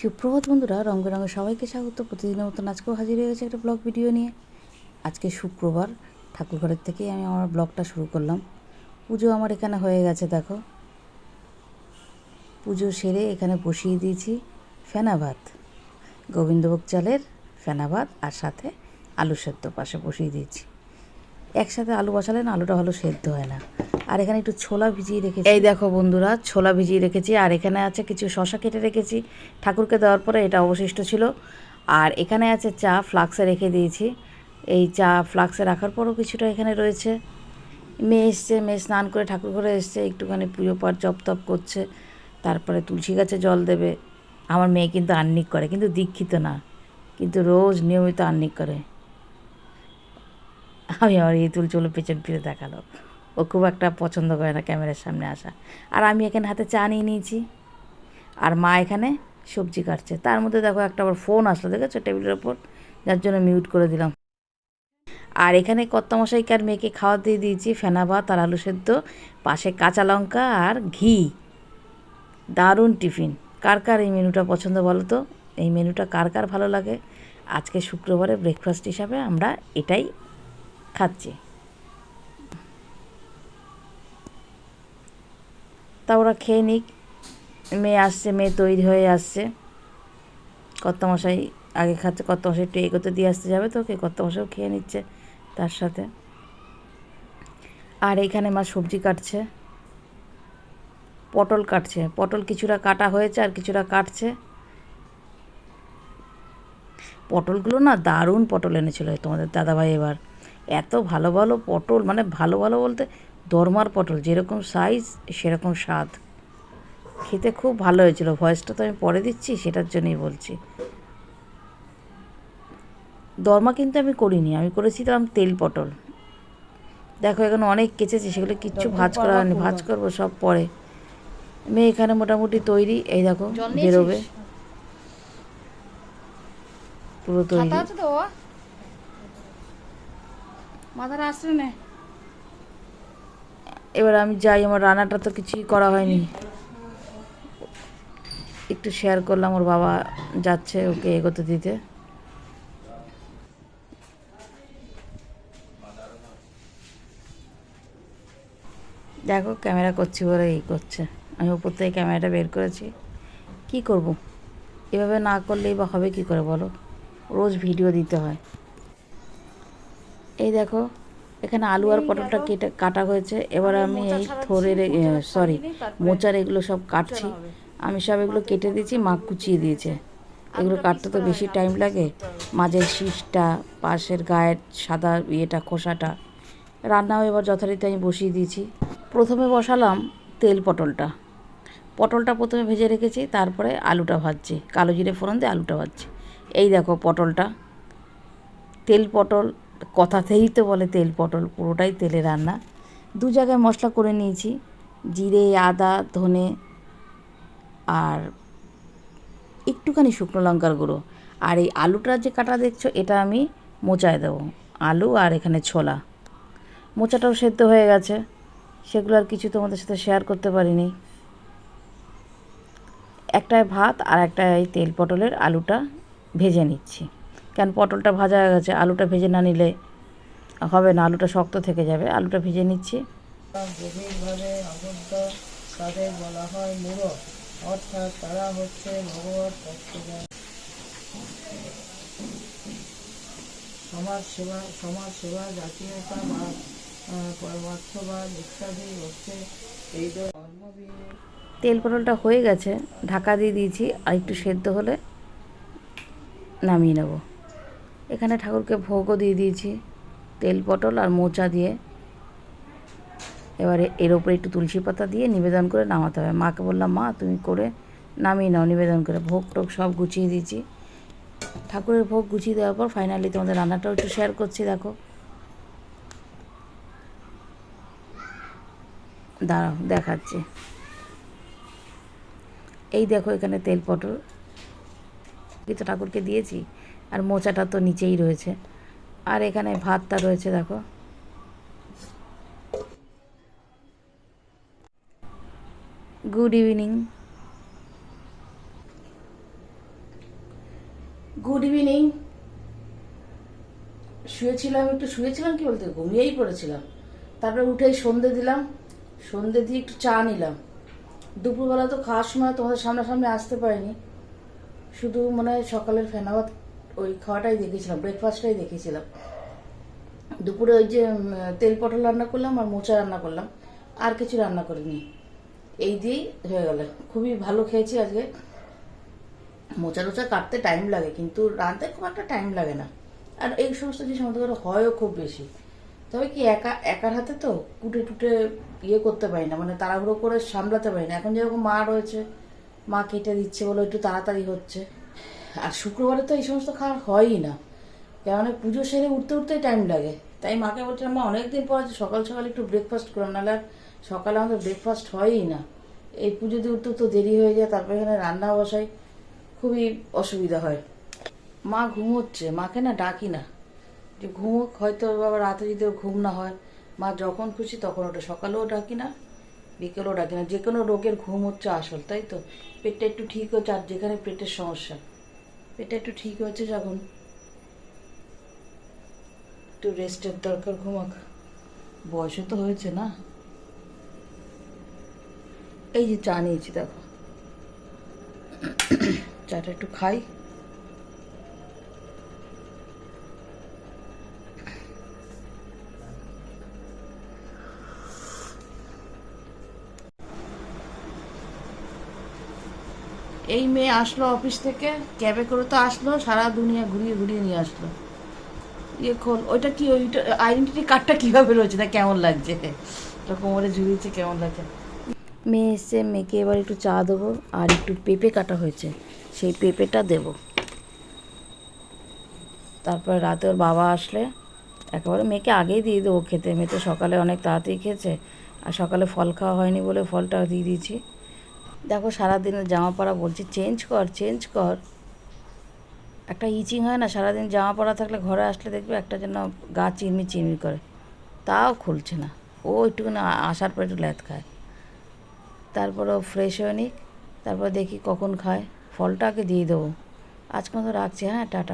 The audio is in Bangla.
সুপ্রভাত বন্ধুরা রঙ বেরঙের সবাইকে স্বাগত। প্রতিদিনের মতন আজকেও হাজির হয়ে গেছে একটা ব্লগ ভিডিও নিয়ে। আজকে শুক্রবার, ঠাকুরঘরের থেকেই আমি আমার ব্লগটা শুরু করলাম। পুজো আমার এখানে হয়ে গেছে, দেখো। পুজো সেরে এখানে বসিয়ে দিয়েছি ফেনা ভাত গোবিন্দভোগ চালের ফেনা ভাত আর সাথে আলু সেদ্ধ পাশে বসিয়ে দিয়েছি। একসাথে আলু বসালে না, আলুটা ভালো সেদ্ধ হয় না। আর এখানে একটু ছোলা ভিজিয়ে রেখেছি। এই দেখো বন্ধুরা, ছোলা ভিজিয়ে রেখেছি। আর এখানে আছে কিছু শশা কেটে রেখেছি। ঠাকুরকে দেওয়ার পরে এটা অবশিষ্ট ছিল। আর এখানে আছে চা ফ্লাক্সে রেখে দিয়েছি। এই চা ফ্লাক্সে রাখার পরও কিছুটা এখানে রয়েছে। মেয়ে এসছে, মেয়ে স্নান করে ঠাকুর ঘরে এসছে, একটুখানি পুজো পাঠ, জপ তপ করছে। তারপরে তুলসী গাছে জল দেবে। আমার মেয়ে কিন্তু আর্নিক করে, কিন্তু দীক্ষিত না। কিন্তু রোজ নিয়মিত আর্নিক করে। আমি আমার এই তুল চলো পেছন ফিরে দেখাল ও খুব একটা পছন্দ করে না ক্যামেরার সামনে আসা। আর আমি এখানে হাতে চা নিয়ে নিয়েছি। আর মা এখানে সবজি কাটছে। তার মধ্যে দেখো একটা আবার ফোন আসলো, দেখেছ? টেবিলের ওপর যার জন্য মিউট করে দিলাম। আর এখানে কর্তামশাইকে আর মেয়েকে খাওয়া দিয়ে দিয়েছি? ফেনা ভাত আর আলু সেদ্ধ, পাশে কাঁচা লঙ্কা আর ঘি। দারুণ টিফিন। কার কার এই মেনুটা পছন্দ বলো তো? এই মেনুটা কার কার ভালো লাগে? আজকে শুক্রবারে ব্রেকফাস্ট হিসাবে আমরা এটাই খাচ্ছি। তা ওরা খেয়ে নিক। মেয়ে আসছে, মেয়ে তৈরি হয়ে আসছে। কর্তামশাই আগে খাচ্ছে, কর্তামশাই একটু এগোতে দিয়ে আসতে যাবে তো ওকে কর্তামশাইও খেয়ে নিচ্ছে তার সাথে। আর এইখানে মা সবজি কাটছে, পটল কাটছে। পটল কিছুটা কাটা হয়েছে আর কিছুটা কাটছে। পটলগুলো না দারুণ পটল এনেছিল তোমাদের দাদাভাই এবার। এত ভালো ভালো পটল মানে ভালো ভালো বলতে দরমার পটল যেরকম সাইজ সেরকম স্বাদ। খেতে খুব ভালো হয়েছিল। ভয়েসটা তো আমি পরে দিচ্ছি সেটার জন্যই বলছি। দরমা কিন্তু আমি করিনি আমি করেছিলাম তেল পটল। দেখো এখানে অনেক কেচেছি সেগুলো কিচ্ছু ভাজ করা হয়নি ভাজ করব সব পরে। মেয়ে এখানে মোটামুটি তৈরি এই দেখো বেরোবে। পুরো তৈরি। মাথার আসছে না। এবার আমি যাই, আমার রান্নাটা তো কিছুই করা হয়নি। একটু শেয়ার করলাম, ওর বাবা যাচ্ছে ওকে এগোতে দিতে। দেখো, ক্যামেরা করছি বলে এই করছে। আমি উপর থেকে ক্যামেরাটা বের করেছি। কি করব? এভাবে না করলেই বা হবে কি করে বলো? রোজ ভিডিও দিতে হয়। এই দেখো এখানে আলু আর পটলটা কেটে কাটা হয়েছে। এবার আমি এই থোরের সরি মোচার এগুলো সব কাটছি। আমি সব এগুলো কেটে দিয়েছি মা কুচিয়ে দিয়েছে। এগুলো কাটতে তো বেশি টাইম লাগে। মাঝের শীষটা পাশের গায়ের সাদা ইয়েটা খোসাটা। রান্নাও এবার যথারীতি আমি বসিয়ে দিয়েছি। প্রথমে বসালাম তেল পটলটা। পটলটা প্রথমে ভেজে রেখেছি তারপরে আলুটা ভাজছি। কালো জিরে ফোড়ন দিয়ে আলুটা ভাজছি। এই দেখো পটলটা। তেল পটল কথাতেই তো বলে তেল পটল, পুরোটাই তেলে রান্না। দু জায়গায় মশলা করে নিয়েছি, জিরে, আদা, ধনে আর একটুখানি শুকনো লঙ্কার গুঁড়ো। আর এই আলুটা যে কাটা দেখছ, এটা আমি মোচায় দেবো। আলু আর এখানে ছোলা। মোচাটাও সেদ্ধ হয়ে গেছে। সেগুলো আর কিছু তোমাদের সাথে শেয়ার করতে পারিনি। একটায় ভাত আর একটা এই তেল পটলের আলুটা ভেজে নিচ্ছি। কেন পটলটা ভাজা হয়ে গেছে? আলুটা ভেজে না নিলে হবে না আলুটা শক্ত থেকে যাবে। আলুটা ভেজে নিচ্ছি। গভীরভাবে আবদ্ধ তাদের বলা হয় অর্থাৎ তারা হচ্ছে ভগবত ভক্তগণ সমাজ সেবা সমাজ সেবা পরমার্থবাদ ইত্যাদি হচ্ছে এই তেল পটলটা হয়ে গেছে ঢাকা দিয়ে দিয়েছি। আর একটু সেদ্ধ হলে নামিয়ে নেব। এখানে ঠাকুরকে ভোগও দিয়ে দিয়েছি, তেল পটল আর মোচা দিয়ে। এবারে এর ওপরে একটু তুলসী পাতা দিয়ে নিবেদন করে নামাতে হবে। মাকে বললাম, মা, তুমি করে নামিয়ে নাও নিবেদন করে। ভোগ টোগ সব গুছিয়ে দিয়েছি। ঠাকুরের ভোগ গুছিয়ে দেওয়ার পর ফাইনালি তোমাদের রান্নাটাও একটু শেয়ার করছি, দেখো। দাঁড়াও, দেখাচ্ছি। এই দেখো এখানে তেল পটল। তো ঠাকুরকে দিয়েছি। আর মোচাটা তো নিচেই রয়েছে। আর এখানে ভাতটা রয়েছে, দেখো। গুড ইভিনিং গুড ইভিনিং শুয়েছিলাম, একটু শুয়েছিলাম কি বলতে? ঘুমিয়েই পড়েছিলাম। তারপরে উঠেই সন্ধে দিলাম। সন্ধে দিয়ে একটু চা নিলাম। দুপুরবেলা তো খাওয়ার সময় তোমাদের সামনাসামনি আসতে পারিনি। শুধু মনে সকালের ফেনাবাদ ওই খাওয়াটাই দেখেছিলাম ব্রেকফাস্টটাই দেখেছিলাম। দুপুরে ওই যে তেল পটল রান্না করলাম আর মোচা রান্না করলাম, আর কিছু রান্না করিনি। এই দিয়েই হয়ে গেল। খুবই ভালো খেয়েছি আজকে। মোচা টোচা কাটতে টাইম লাগে, কিন্তু রাঁধতে খুব একটা টাইম লাগে না। আর এই সমস্ত জিনিস আমাদের ঘরে হয়ও খুব বেশি। তবে কি একা, একার হাতে তো কুটে টুটে ইয়ে করতে পারি না মানে তাড়াহুড়ো করে সামলাতে পারি না। এখন যেরকম মা রয়েছে, মা কেটে দিচ্ছে বলে একটু তাড়াতাড়ি হচ্ছে। আর শুক্রবারে তো এই সমস্ত খাওয়ার হয়ই না। কেননা পুজো সেরে উঠতে উঠতেই টাইম লাগে। তাই মাকে বলছিলাম, মা, অনেকদিন পর সকাল সকাল একটু ব্রেকফাস্ট করলাম নাহলে আর সকালে আমাদের ব্রেকফাস্ট হয়ই না। এই পুজো দিয়ে উঠতে তো দেরি হয়ে যায়, তারপরে এখানে রান্না বসাই, খুবই অসুবিধা হয়। মা ঘুমোচ্ছে, মাকে না ডাকি না। যে ঘুমোক, হয়তো বাবা রাতে যদি ঘুম না হয়, মা যখন খুশি তখন ওটা, সকালেও ডাকি না, বিকেলেও ডাকি না। যে কোনো রোগের ঘুম হচ্ছে আসল, তাই তো? পেটটা একটু ঠিক হচ্ছে, আর যেখানে পেটের সমস্যা। পেটটা একটু ঠিক হয়েছে যখন একটু রেস্টের দরকার, ঘুমাক। বয়সও তো হয়েছে না। এই যে চা নিয়েছি, দেখো। চাটা একটু খাই। এই মেয়ে আসলো অফিস থেকে, ক্যাবে করে তো আসলো, সারা দুনিয়া ঘুরিয়ে ঘুরিয়ে নিয়ে আসলো। ইয়ে খোল, ওইটা কি ওইটা আইডেন্টিটি কার্ডটা কীভাবে রয়েছে? তা কেমন লাগছে। ওটা কোমরে ঝুলিয়েছে কেমন লাগছে। মেয়ে এসছে, মেয়েকে এবার একটু চা দেবো, আর একটু পেঁপে কাটা হয়েছে, সেই পেঁপেটা দেবো। তারপরে রাতে ওর বাবা আসলে, একেবারে মেয়েকে আগেই দিয়ে দেবো খেতে। মেয়ে তো সকালে অনেক তাড়াতাড়ি খেয়েছে, আর সকালে ফল খাওয়া হয়নি বলে ফলটা দিয়ে দিয়েছি। দেখো সারাদিনের জামা পরা বলছি চেঞ্জ কর চেঞ্জ কর। একটা ইচিং হয় না, সারাদিন জামা পরা থাকলে ঘরে আসলে দেখবে একটা যেন গা চিরমি চিরমি করে। তাও খুলছে না। ও একটুখানি আসার পর একটু ল্যাথ খায়। তারপর ও ফ্রেশ হয়ে তারপর দেখি কখন খায়। ফলটা আগে দিয়ে দেবো। আজকে মতো রাখছি হ্যাঁ টাটা।